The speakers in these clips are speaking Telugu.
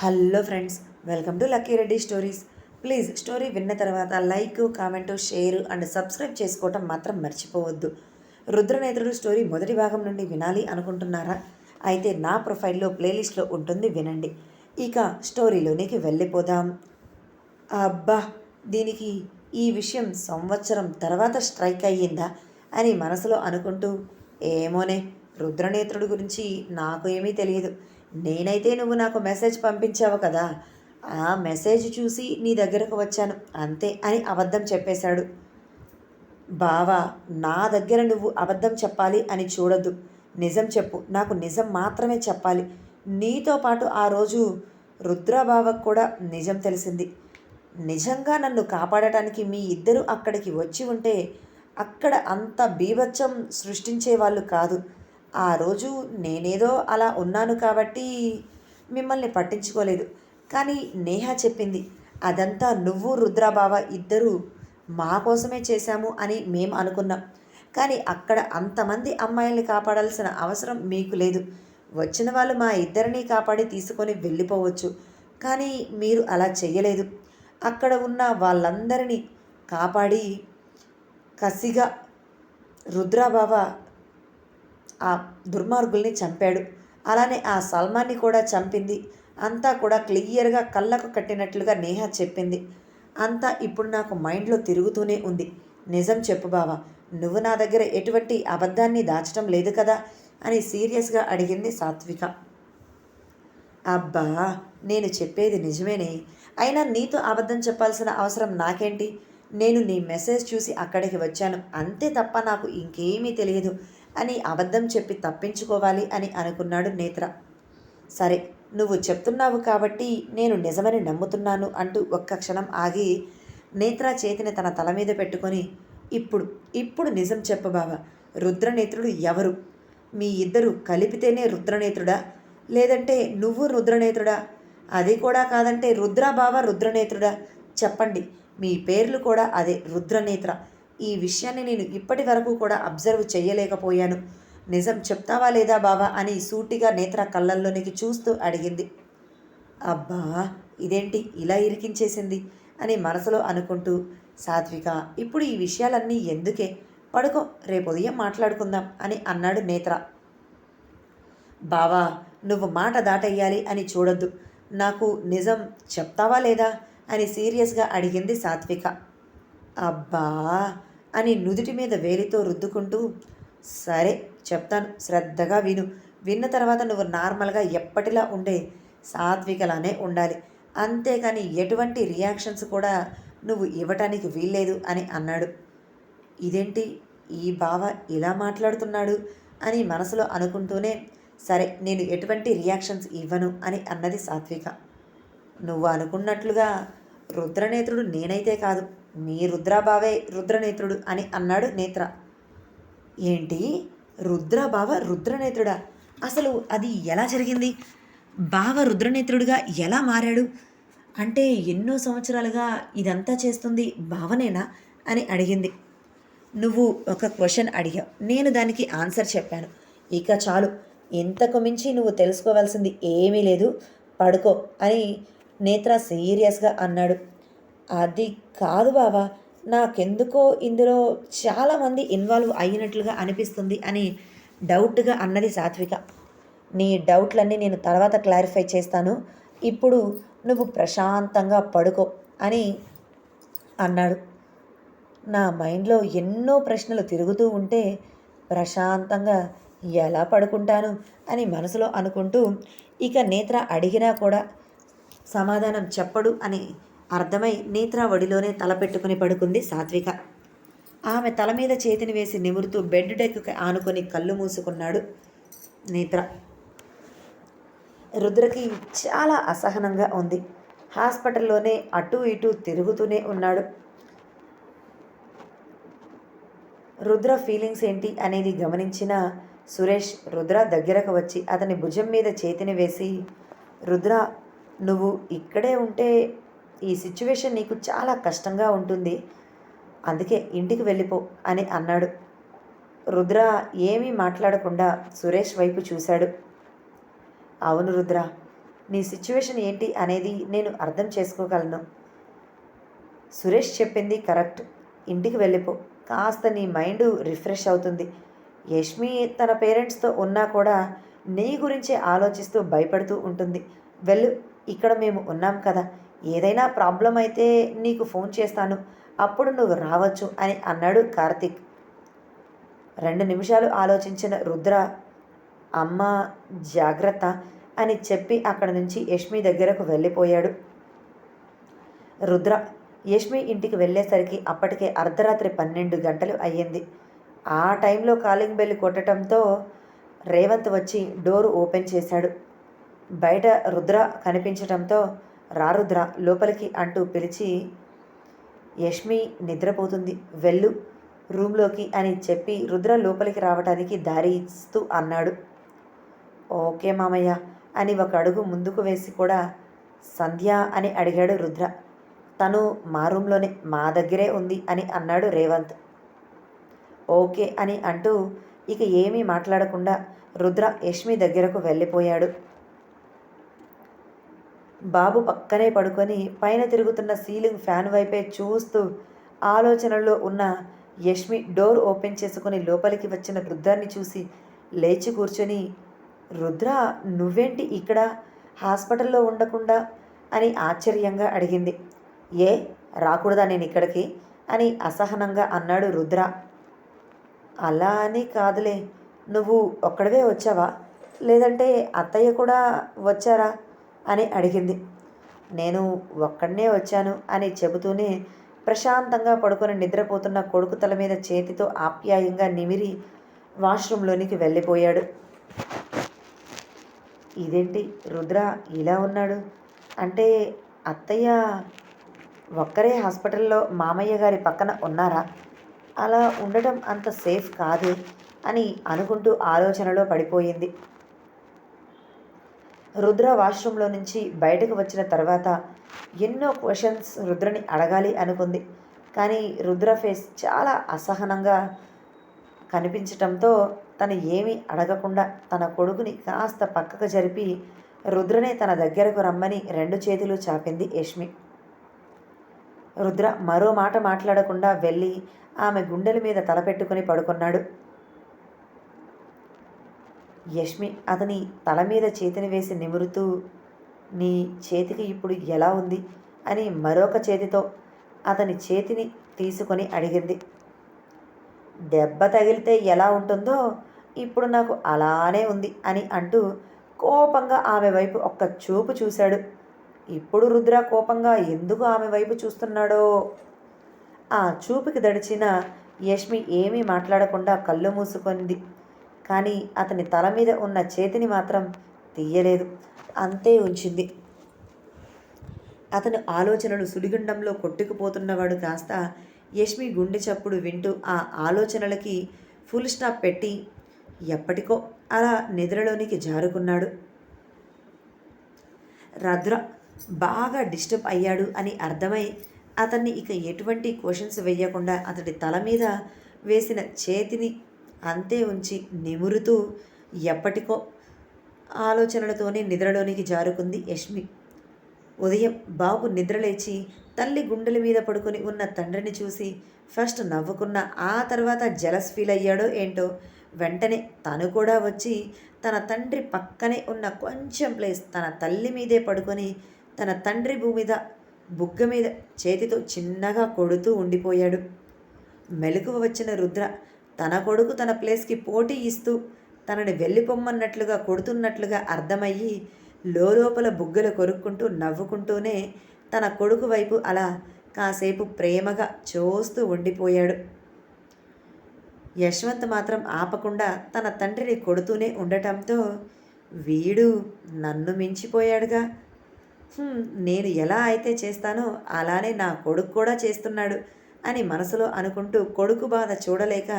Hello friends welcome to Lucky Reddy stories. Please story విన్న తర్వాత like comment share and subscribe చేసుకోవటం మాత్రం మర్చిపోవద్దు. రుద్రనేత్రుడు స్టోరీ మొదటి భాగం నుండి వినాలి అనుకుంటున్నారా? అయితే నా ప్రొఫైల్లో ప్లేలిస్ట్లో ఉంటుంది వినండి. ఇక స్టోరీలోనికి వెళ్ళిపోదాం. అబ్బా దీనికి ఈ విషయం సంవత్సరం తర్వాత స్ట్రైక్ అయ్యిందా అని మనసులో అనుకుంటూ ఏమోనే రుద్రనేత్రుడు గురించి నాకు ఏమీ తెలియదు. నేనైతే నువ్వు నాకు మెసేజ్ పంపించావు కదా ఆ మెసేజ్ చూసి నీ దగ్గరకు వచ్చాను అంతే అని అబద్ధం చెప్పేశాడు. బావా నా దగ్గర నువ్వు అబద్ధం చెప్పాలి అని చూడద్దు. నిజం చెప్పు నాకు నిజం మాత్రమే చెప్పాలి. నీతో పాటు ఆ రోజు రుద్రబావకు కూడా నిజం తెలిసింది. నిజంగా నన్ను కాపాడటానికి మీ ఇద్దరు అక్కడికి వచ్చి ఉంటే అక్కడ అంత బీభత్సం సృష్టించే వాళ్ళు కాదు. ఆ రోజు నేనేదో అలా ఉన్నాను కాబట్టి మిమ్మల్ని పట్టించుకోలేదు. కానీ నేహ చెప్పింది అదంతా నువ్వు రుద్రాబావ ఇద్దరు మా కోసమే చేశాము అని మేము అనుకున్నాం. కానీ అక్కడ అంతమంది అమ్మాయిల్ని కాపాడాల్సిన అవసరం మీకు లేదు. వచ్చిన వాళ్ళు మా ఇద్దరిని కాపాడి తీసుకొని వెళ్ళిపోవచ్చు. కానీ మీరు అలా చేయలేదు అక్కడ ఉన్న వాళ్ళందరినీ కాపాడి కసిగా రుద్రాబావ ఆ దుర్మార్గుల్ని చంపాడు. అలానే ఆ సల్మాన్ని కూడా చంపింది. అంతా కూడా క్లియర్గా కళ్ళకు కట్టినట్లుగా నేహ చెప్పింది. అంతా ఇప్పుడు నాకు మైండ్లో తిరుగుతూనే ఉంది. నిజం చెప్పు బావా నువ్వు నా దగ్గర ఎటువంటి అబద్ధాన్ని దాచడం లేదు కదా? అని సీరియస్గా అడిగింది సాత్విక. అబ్బా నేను చెప్పేది నిజమేనే. అయినా నీతో అబద్ధం చెప్పాల్సిన అవసరం నాకేంటి? నేను నీ మెసేజ్ చూసి అక్కడికి వచ్చాను. అంతే తప్ప నాకు ఇంకేమీ తెలియదు. అని అబద్ధం చెప్పి తప్పించుకోవాలి అని అనుకున్నాడు నేత్ర. సరే నువ్వు చెప్తున్నావు కాబట్టి నేను నిజమని నమ్ముతున్నాను అంటూ ఒక్క క్షణం ఆగి నేత్ర చేతిని తన తల మీద పెట్టుకొని ఇప్పుడు ఇప్పుడు నిజం చెప్పబావా రుద్రనేత్రుడు ఎవరు? మీ ఇద్దరు కలిపితేనే రుద్రనేత్రుడా? లేదంటే నువ్వు రుద్రనేత్రుడా? అది కూడా కాదంటే రుద్రబావ రుద్రనేత్రుడా? చెప్పండి మీ పేర్లు కూడా అదే రుద్రనేత్ర. ఈ విషయాన్ని నేను ఇప్పటి వరకు కూడా అబ్జర్వ్ చేయలేకపోయాను. నిజం చెప్తావా లేదా బావా అని సూటిగా నేత్ర కళ్ళల్లోనికి చూస్తూ అడిగింది. అబ్బా ఇదేంటి ఇలా ఇరికించేసింది అని మనసులో అనుకుంటూ సాత్విక ఇప్పుడు ఈ విషయాలన్నీ ఎందుకే? పడుకో రేపు ఉదయం మాట్లాడుకుందాం అని అన్నాడు నేత్ర. బావా నువ్వు మాట దాటెయ్యాలి అని చూడొద్దు. నాకు నిజం చెప్తావా లేదా? అని సీరియస్గా అడిగింది సాత్విక. అబ్బా! అని నుదుటి మీద వేలితో రుద్దుకుంటూ సరే చెప్తాను శ్రద్ధగా విను. విన్న తర్వాత నువ్వు నార్మల్గా ఎప్పటిలా ఉండే సాత్వికలానే ఉండాలి. అంతేకాని ఎటువంటి రియాక్షన్స్ కూడా నువ్వు ఇవ్వటానికి వీల్లేదు అని అన్నాడు. ఇదేంటి? ఈ బావ ఇలా మాట్లాడుతున్నాడు అని మనసులో అనుకుంటూనే సరే నేను ఎటువంటి రియాక్షన్స్ ఇవ్వను అని అన్నది సాత్విక. నువ్వు అనుకున్నట్లుగా రుద్రనేత్రుడు నేనైతే కాదు. మీ రుద్రభావే రుద్రనేత్రుడు అని అన్నాడు నేత్ర. ఏంటి? రుద్రబావ రుద్రనేత్రుడా? అసలు అది ఎలా జరిగింది? బావ రుద్రనేత్రుడిగా ఎలా మారాడు? అంటే ఎన్నో సంవత్సరాలుగా ఇదంతా చేస్తుంది భావనేనా అని అడిగింది. నువ్వు ఒక క్వశ్చన్ అడిగావు నేను దానికి ఆన్సర్ చెప్పాను. ఇక చాలు. ఇంతకు మించి నువ్వు తెలుసుకోవాల్సింది ఏమీ లేదు. పడుకో అని నేత్ర సీరియస్గా అన్నాడు. అది కాదు బావా. నాకెందుకో ఇందులో చాలామంది ఇన్వాల్వ్ అయినట్లుగా అనిపిస్తుంది అని డౌట్గా అన్నది సాత్విక. నీ డౌట్లన్నీ నేను తర్వాత క్లారిఫై చేస్తాను. ఇప్పుడు నువ్వు ప్రశాంతంగా పడుకో అని అన్నాడు. నా మైండ్లో ఎన్నో ప్రశ్నలు తిరుగుతూ ఉంటే ప్రశాంతంగా ఎలా పడుకుంటాను అని మనసులో అనుకుంటూ ఇక నేత్ర అడిగినా కూడా సమాధానం చెప్పడు అని అర్థమై నేత్ర ఒడిలోనే తల పెట్టుకుని పడుకుంది సాత్విక. ఆమె తల మీద చేతిని వేసి నిమురుతూ బెడ్ డెక్కి ఆనుకొని కళ్ళు మూసుకున్నాడు నేత్ర. రుద్రకి చాలా అసహనంగా ఉంది. హాస్పిటల్లోనే అటు ఇటు తిరుగుతూనే ఉన్నాడు. రుద్ర ఫీలింగ్స్ ఏంటి అనేది గమనించిన సురేష్ రుద్ర దగ్గరకు వచ్చి అతని భుజం మీద చేతిని వేసి రుద్ర నువ్వు ఇక్కడే ఉంటే ఈ సిచ్యువేషన్ నీకు చాలా కష్టంగా ఉంటుంది. అందుకే ఇంటికి వెళ్ళిపో అని అన్నాడు. రుద్ర ఏమీ మాట్లాడకుండా సురేష్ వైపు చూశాడు. అవును రుద్ర నీ సిచ్యువేషన్ ఏంటి అనేది నేను అర్థం చేసుకోగలను. సురేష్ చెప్పింది కరెక్ట్. ఇంటికి వెళ్ళిపో. కాస్త నీ మైండ్ రిఫ్రెష్ అవుతుంది. యష్మి తన పేరెంట్స్తో ఉన్నా కూడా నీ గురించే ఆలోచిస్తూ భయపడుతూ ఉంటుంది. వెళ్ళు ఇక్కడ మేము ఉన్నాం కదా. ఏదైనా ప్రాబ్లం అయితే నీకు ఫోన్ చేస్తాను అప్పుడు నువ్వు రావచ్చు అని అన్నాడు కార్తిక్. రెండు నిమిషాలు ఆలోచించిన రుద్ర అమ్మ జాగ్రత్త అని చెప్పి అక్కడ నుంచి యష్మి దగ్గరకు వెళ్ళిపోయాడు. రుద్ర యష్మి ఇంటికి వెళ్ళేసరికి అప్పటికే అర్ధరాత్రి పన్నెండు గంటలు అయ్యింది. ఆ టైంలో కాలింగ్ బెల్ కొట్టడంతో రేవంత్ వచ్చి డోరు ఓపెన్ చేశాడు. బయట రుద్ర కనిపించడంతో రా రుద్ర లోపలికి అంటూ పిలిచి యష్మి నిద్రపోతుంది. వెళ్ళు రూమ్లోకి అని చెప్పి రుద్ర లోపలికి రావటానికి దారి ఇస్తూ అన్నాడు. ఓకే మామయ్య అని ఒక అడుగు ముందుకు వేసి కూడా సంధ్య అని అడిగాడు రుద్ర. తను మా రూమ్లోనే మా దగ్గరే ఉంది అని అన్నాడు రేవంత్. ఓకే అని అంటూ ఇక ఏమీ మాట్లాడకుండా రుద్ర యష్మి దగ్గరకు వెళ్ళిపోయాడు. బాబు పక్కనే పడుకొని పైన తిరుగుతున్న సీలింగ్ ఫ్యాన్ వైపే చూస్తూ ఆలోచనల్లో ఉన్న యష్మి డోర్ ఓపెన్ చేసుకుని లోపలికి వచ్చిన రుద్రాన్ని చూసి లేచి కూర్చొని రుద్ర నువ్వేంటి ఇక్కడ? హాస్పిటల్లో ఉండకుండా? అని ఆశ్చర్యంగా అడిగింది. ఏ రాకూడదా నేను ఇక్కడికి? అని అసహనంగా అన్నాడు రుద్ర. అలా అని కాదులే. నువ్వు ఒక్కడవే వచ్చావా? లేదంటే అత్తయ్య కూడా వచ్చారా? అని అడిగింది. నేను ఒక్కడనే వచ్చాను అని చెబుతూనే ప్రశాంతంగా పడుకొని నిద్రపోతున్న కొడుకు తల మీద చేతితో ఆప్యాయంగా నిమిరి వాష్రూమ్లోనికి వెళ్ళిపోయాడు. ఇదేంటి రుద్ర ఇలా ఉన్నాడు? అంటే అత్తయ్య ఒక్కరే హాస్పిటల్లో మామయ్య గారి పక్కన ఉన్నారా? అలా ఉండటం అంత సేఫ్ కాదు అని అనుకుంటూ ఆలోచనలో పడిపోయింది. రుద్ర వాష్రూమ్లో నుంచి బయటకు వచ్చిన తర్వాత ఎన్నో క్వశ్చన్స్ రుద్రని అడగాలి అనుకుంది. కానీ రుద్ర ఫేస్ చాలా అసహనంగా కనిపించటంతో తను ఏమీ అడగకుండా తన కొడుకుని కాస్త పక్కకు జరిపి రుద్రనే తన దగ్గరకు రమ్మని రెండు చేతులు చాపింది యష్మి. రుద్ర మరో మాట మాట్లాడకుండా వెళ్ళి ఆమె గుండెల మీద తలపెట్టుకుని పడుకున్నాడు. యష్మి అతని తల మీద చేతిని వేసి నిమురుతూ నీ చేతికి ఇప్పుడు ఎలా ఉంది? అని మరొక చేతితో అతని చేతిని తీసుకొని అడిగింది. దెబ్బ తగిలితే ఎలా ఉంటుందో ఇప్పుడు నాకు అలానే ఉంది అని అంటూ కోపంగా ఆమె వైపు ఒక్క చూపు చూశాడు. ఇప్పుడు రుద్ర కోపంగా ఎందుకు ఆమె వైపు చూస్తున్నాడో? ఆ చూపుకి దడిచిన యష్మి ఏమీ మాట్లాడకుండా కళ్ళు మూసుకుంది. కానీ అతని తల మీద ఉన్న చేతిని మాత్రం తీయలేదు. అంతే ఉంచింది. అతను ఆలోచనలు సుడిగుండంలో కొట్టుకుపోతున్నవాడు కాస్త యష్మి గుండె చప్పుడు వింటూ ఆ ఆలోచనలకి ఫుల్ స్టాప్ పెట్టి ఎప్పటికో అలా నిద్రలోనికి జారుకున్నాడు. రద్ర బాగా డిస్టర్బ్ అయ్యాడు అని అర్థమై అతన్ని ఇక ఎటువంటి క్వశ్చన్స్ వేయకుండా అతడి తల మీద వేసిన చేతిని అంతే ఉంచి నిమురుతూ ఎప్పటికో ఆలోచనలతోనే నిద్రలోనికి జారుకుంది యష్మి. ఉదయం బాబు నిద్రలేచి తల్లి గుండెల మీద పడుకొని ఉన్న తండ్రిని చూసి ఫస్ట్ నవ్వుకున్న ఆ తర్వాత జలస్ ఫీల్ అయ్యాడో ఏంటో వెంటనే తను కూడా వచ్చి తన తండ్రి పక్కనే ఉన్న కొంచెం ప్లేస్ తన తల్లి మీదే పడుకొని తన తండ్రి భూమి మీద బుగ్గ మీద చేతితో చిన్నగా కొడుతూ ఉండిపోయాడు. మెలకువ వచ్చిన రుద్ర తన కొడుకు తన ప్లేస్కి పోటీ ఇస్తూ తనని వెళ్ళిపోమ్మన్నట్లుగా కొడుతున్నట్లుగా అర్థమయ్యి లోపల బుగ్గలు కొరుక్కుంటూ నవ్వుకుంటూనే తన కొడుకు వైపు అలా కాసేపు ప్రేమగా చూస్తూ ఉండిపోయాడు. యశ్వంత్ మాత్రం ఆపకుండా తన తండ్రిని కొడుతూనే ఉండటంతో వీడు నన్ను మించిపోయాడుగా. నేను ఎలా అయితే చేస్తానో అలానే నా కొడుకు కూడా చేస్తున్నాడు. అని మనసులో అనుకుంటూ కొడుకు బాధ చూడలేక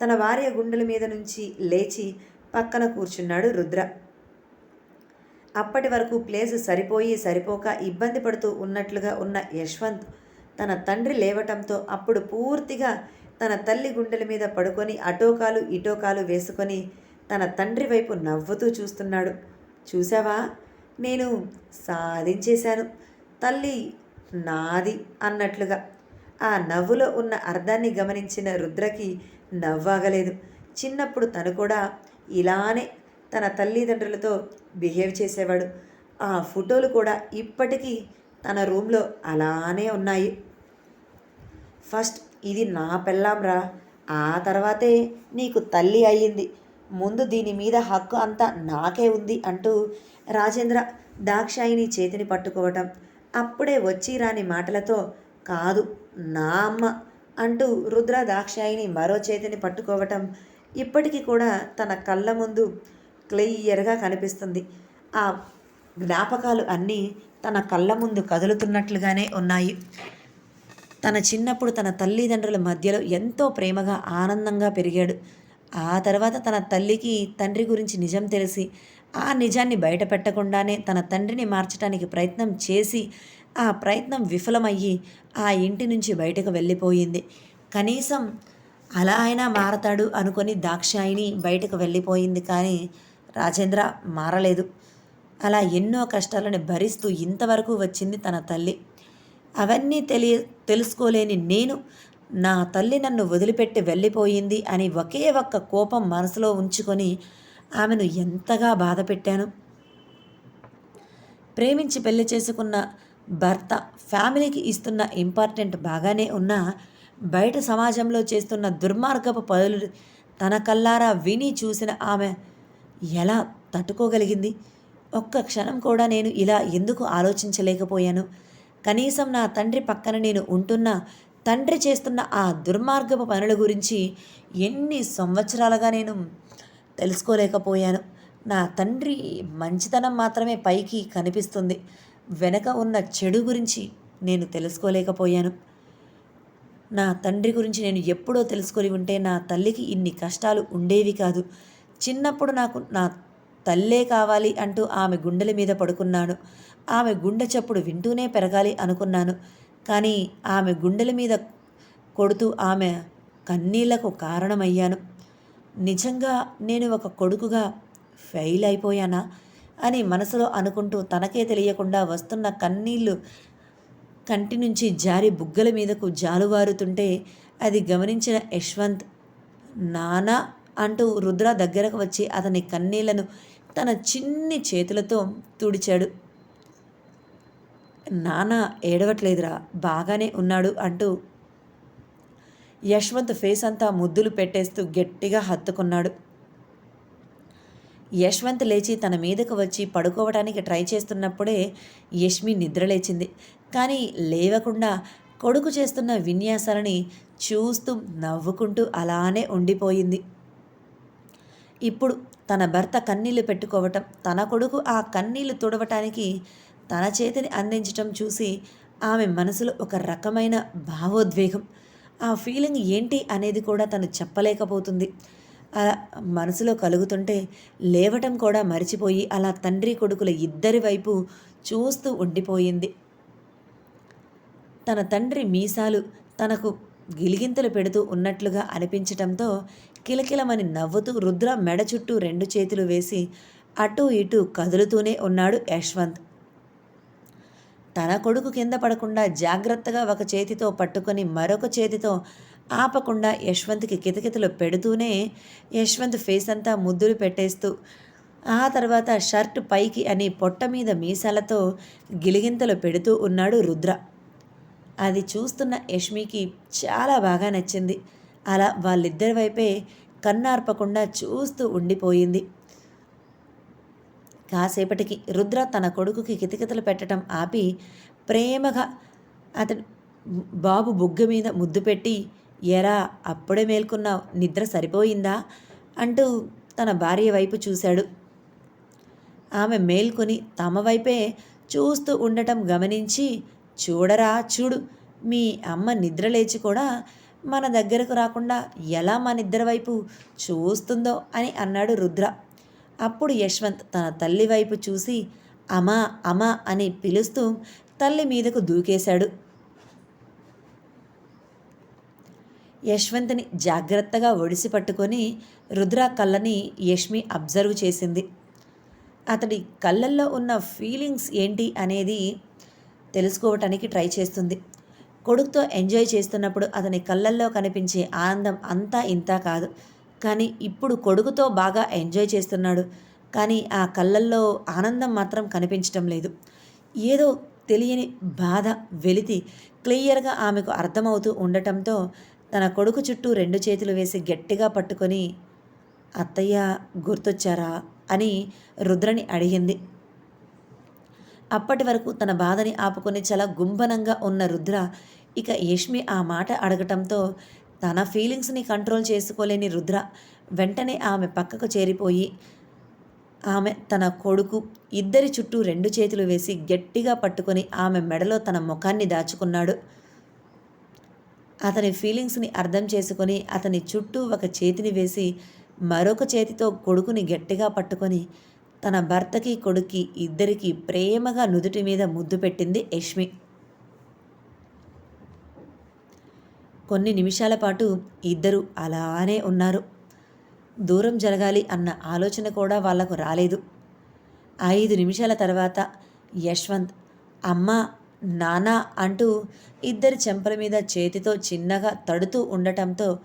తన భార్య గుండెల మీద నుంచి లేచి పక్కన కూర్చున్నాడు రుద్ర. అప్పటి వరకు ప్లేస్ సరిపోయి సరిపోక ఇబ్బంది పడుతూ ఉన్నట్లుగా ఉన్న యశ్వంత్ తన తండ్రి లేవటంతో అప్పుడు పూర్తిగా తన తల్లి గుండెల మీద పడుకొని అటోకాలు ఇటోకాలు వేసుకొని తన తండ్రి వైపు నవ్వుతూ చూస్తున్నాడు. చూసావా నేను సాధించేశాను. తల్లి నాది అన్నట్లుగా ఆ నవ్వులో ఉన్న అర్థాన్ని గమనించిన రుద్రకి నవ్వాగలేదు. చిన్నప్పుడు తను కూడా ఇలానే తన తల్లిదండ్రులతో బిహేవ్ చేసేవాడు. ఆ ఫోటోలు కూడా ఇప్పటికీ తన రూమ్లో అలానే ఉన్నాయి. ఫస్ట్ ఇది నా పెళ్ళాంరా. ఆ తర్వాతే నీకు తల్లి అయ్యింది. ముందు దీని మీద హక్కు అంతా నాకే ఉంది అంటూ రాజేంద్ర దాక్షాయిని చేతిని పట్టుకోవటం అప్పుడే వచ్చి రాని మాటలతో కాదు నా అమ్మ అంటూ రుద్ర దాక్షాయిని మరో చేతిని పట్టుకోవటం ఇప్పటికీ కూడా తన కళ్ళ ముందు క్లియర్గా కనిపిస్తుంది. ఆ జ్ఞాపకాలు అన్నీ తన కళ్ళ ముందు కదులుతున్నట్లుగానే ఉన్నాయి. తన చిన్నప్పుడు తన తల్లిదండ్రుల మధ్యలో ఎంతో ప్రేమగా ఆనందంగా పెరిగాడు. ఆ తర్వాత తన తల్లికి తండ్రి గురించి నిజం తెలిసి ఆ నిజాన్ని బయట పెట్టకుండానే తన తండ్రిని మార్చడానికి ప్రయత్నం చేసి ఆ ప్రయత్నం విఫలమయ్యి ఆ ఇంటి నుంచి బయటకు వెళ్ళిపోయింది. కనీసం అలా అయినా మారతాడు అనుకొని దాక్షాయిని బయటకు వెళ్ళిపోయింది కానీ రాజేంద్ర మారలేదు. అలా ఎన్నో కష్టాలను భరిస్తూ ఇంతవరకు వచ్చింది తన తల్లి. అవన్నీ తెలియ తెలుసుకోలేని నేను నా తల్లి నన్ను వదిలిపెట్టి వెళ్ళిపోయింది అని ఒకే ఒక్క కోపం మనసులో ఉంచుకొని ఆమెను ఎంతగా బాధ పెట్టాను ప్రేమించి పెళ్ళి చేసుకున్న భర్త ఫ్యామిలీకి ఇస్తున్న ఇంపార్టెంట్ బాగానే ఉన్నా బయట సమాజంలో చేస్తున్న దుర్మార్గపు పనులు తన కల్లారా విని చూసిన ఆమె ఎలా తట్టుకోగలిగింది? ఒక్క క్షణం కూడా నేను ఇలా ఎందుకు ఆలోచించలేకపోయాను? కనీసం నా తండ్రి పక్కన నేను ఉంటున్నా తండ్రి చేస్తున్న ఆ దుర్మార్గపు పనుల గురించి ఎన్ని సంవత్సరాలుగా నేను తెలుసుకోలేకపోయాను. నా తండ్రి మంచితనం మాత్రమే పైకి కనిపిస్తుంది. వెనక ఉన్న చెడు గురించి నేను తెలుసుకోలేకపోయాను. నా తండ్రి గురించి నేను ఎప్పుడో తెలుసుకొని ఉంటే నా తల్లికి ఇన్ని కష్టాలు ఉండేవి కాదు. చిన్నప్పుడు నాకు నా తల్లే కావాలి అంటూ ఆమె గుండెల మీద పడుకున్నాను. ఆమె గుండె చప్పుడు వింటూనే పెరగాలి అనుకున్నాను. కానీ ఆమె గుండెల మీద కొడుతూ ఆమె కన్నీళ్ళకు కారణమయ్యాను. నిజంగా నేను ఒక కొడుకుగా ఫెయిల్ అయిపోయానా? అని మనసులో అనుకుంటూ తనకే తెలియకుండా వస్తున్న కన్నీళ్ళు కంటి నుంచి జారి బుగ్గల మీదకు జాలువారుతుంటే అది గమనించిన యశ్వంత్ నానా అంటూ రుద్ర దగ్గరకు వచ్చి అతని కన్నీళ్ళను తన చిన్ని చేతులతో తుడిచాడు. నానా ఏడవట్లేదురా బాగానే ఉన్నాడు అంటూ యశ్వంత్ ఫేస్ అంతా ముద్దులు పెట్టేస్తూ గట్టిగా హత్తుకున్నాడు. యశ్వంత్ లేచి తన మీదకు వచ్చి పడుకోవడానికి ట్రై చేస్తున్నప్పుడే యష్మి నిద్రలేచింది కానీ లేవకుండా కొడుకు చేస్తున్న విన్యాసాలని చూస్తూ నవ్వుకుంటూ అలానే ఉండిపోయింది. ఇప్పుడు తన భర్త కన్నీళ్ళు పెట్టుకోవటం తన కొడుకు ఆ కన్నీళ్ళు తుడవటానికి తన చేతిని అందించటం చూసి ఆమె మనసులో ఒక రకమైన భావోద్వేగం. ఆ ఫీలింగ్ ఏంటి అనేది కూడా తను చెప్పలేకపోతుంది. మనసులో కలుగుతుంటే లేవటం కూడా మరిచిపోయి అలా తండ్రి కొడుకుల ఇద్దరి వైపు చూస్తూ ఉండిపోయింది. తన తండ్రి మీసాలు తనకు గిలిగింతలు పెడుతూ ఉన్నట్లుగా అనిపించటంతో కిలకిలమని నవ్వుతూ రుద్ర మెడ చుట్టూ రెండు చేతులు వేసి అటూ ఇటూ కదులుతూనే ఉన్నాడు యశ్వంత్. తన కొడుకు కింద పడకుండా జాగ్రత్తగా ఒక చేతితో పట్టుకొని మరొక చేతితో ఆపకుండా యశ్వంత్కి కితకితలు పెడుతూనే యశ్వంత్ ఫేస్ అంతా ముద్దులు పెట్టేస్తూ ఆ తర్వాత షర్ట్ పైకి అని పొట్ట మీద మీసాలతో గిలిగింతలు పెడుతూ ఉన్నాడు రుద్ర. అది చూస్తున్న యష్మికి చాలా బాగా నచ్చింది. అలా వాళ్ళిద్దరి వైపే కన్నార్పకుండా చూస్తూ ఉండిపోయింది. కాసేపటికి రుద్ర తన కొడుకుకి కితకితలు పెట్టడం ఆపి ప్రేమగా అతడు బాబు బుగ్గ మీద ముద్దు పెట్టి ఎరా అప్పుడే మేల్కొన్నావు. నిద్ర సరిపోయిందా? అంటూ తన భార్య వైపు చూశాడు. ఆమె మేల్కొని తమ వైపే చూస్తూ ఉండటం గమనించి చూడరా చూడు మీ అమ్మ నిద్ర లేచి కూడా మన దగ్గరకు రాకుండా ఎలా మన ఇద్దరి వైపు చూస్తుందో అని అన్నాడు రుద్ర. అప్పుడు యశ్వంత్ తన తల్లి వైపు చూసి అమా అమా అని పిలుస్తూ తల్లి మీదకు దూకేశాడు. యశ్వంత్ని జాగ్రత్తగా ఒడిసి పట్టుకొని రుద్ర కళ్ళని యష్మి అబ్జర్వ్ చేసింది. అతడి కళ్ళల్లో ఉన్న ఫీలింగ్స్ ఏంటి అనేది తెలుసుకోవటానికి ట్రై చేస్తుంది. కొడుకుతో ఎంజాయ్ చేస్తున్నప్పుడు అతని కళ్ళల్లో కనిపించే ఆనందం అంతా ఇంతా కాదు. కానీ ఇప్పుడు కొడుకుతో బాగా ఎంజాయ్ చేస్తున్నాడు. కానీ ఆ కళ్ళల్లో ఆనందం మాత్రం కనిపించటం లేదు. ఏదో తెలియని బాధ వెలితి క్లియర్గా ఆమెకు అర్థమవుతూ ఉండటంతో తన కొడుకు చుట్టూ రెండు చేతులు వేసి గట్టిగా పట్టుకొని అత్తయ్య గుర్తొచ్చారా? అని రుద్రని అడిగింది. అప్పటి వరకు తన బాధని ఆపుకొని చాలా గుంభనంగా ఉన్న రుద్ర ఇక యష్మి ఆ మాట అడగటంతో తన ఫీలింగ్స్ని కంట్రోల్ చేసుకోలేని రుద్ర వెంటనే ఆమె పక్కకు చేరిపోయి ఆమె తన కొడుకు ఇద్దరి చుట్టూ రెండు చేతులు వేసి గట్టిగా పట్టుకొని ఆమె మెడలో తన ముఖాన్ని దాచుకున్నాడు. అతని ఫీలింగ్స్ని అర్థం చేసుకొని అతని చుట్టూ ఒక చేతిని వేసి మరొక చేతితో కొడుకుని గట్టిగా పట్టుకొని తన భర్తకి కొడుక్కి ఇద్దరికి ప్రేమగా నుదుటి మీద ముద్దు పెట్టింది యష్మి. కొన్ని నిమిషాల పాటు ఇద్దరు అలానే ఉన్నారు. దూరం జరగాలి అన్న ఆలోచన కూడా వాళ్ళకు రాలేదు. ఐదు నిమిషాల తర్వాత యశ్వంత్ అమ్మ నానా అంటూ ఇద్దరి చెంపల మీద చేతితో చిన్నగా తడుతూ ఉండటంతో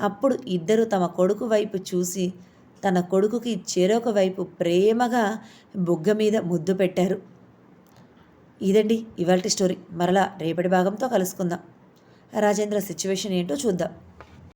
అప్పుడు ఇద్దరు తమ కొడుకు వైపు చూసి తన కొడుకుకి చెరొక వైపు ప్రేమగా బుగ్గ మీద ముద్దు పెట్టారు. ఇదండి ఇవాల్టి స్టోరీ. మరలా రేపటి భాగంతో కలుసుకుందాం. రాజేంద్ర సిచ్యువేషన్ ఏంటో చూద్దాం.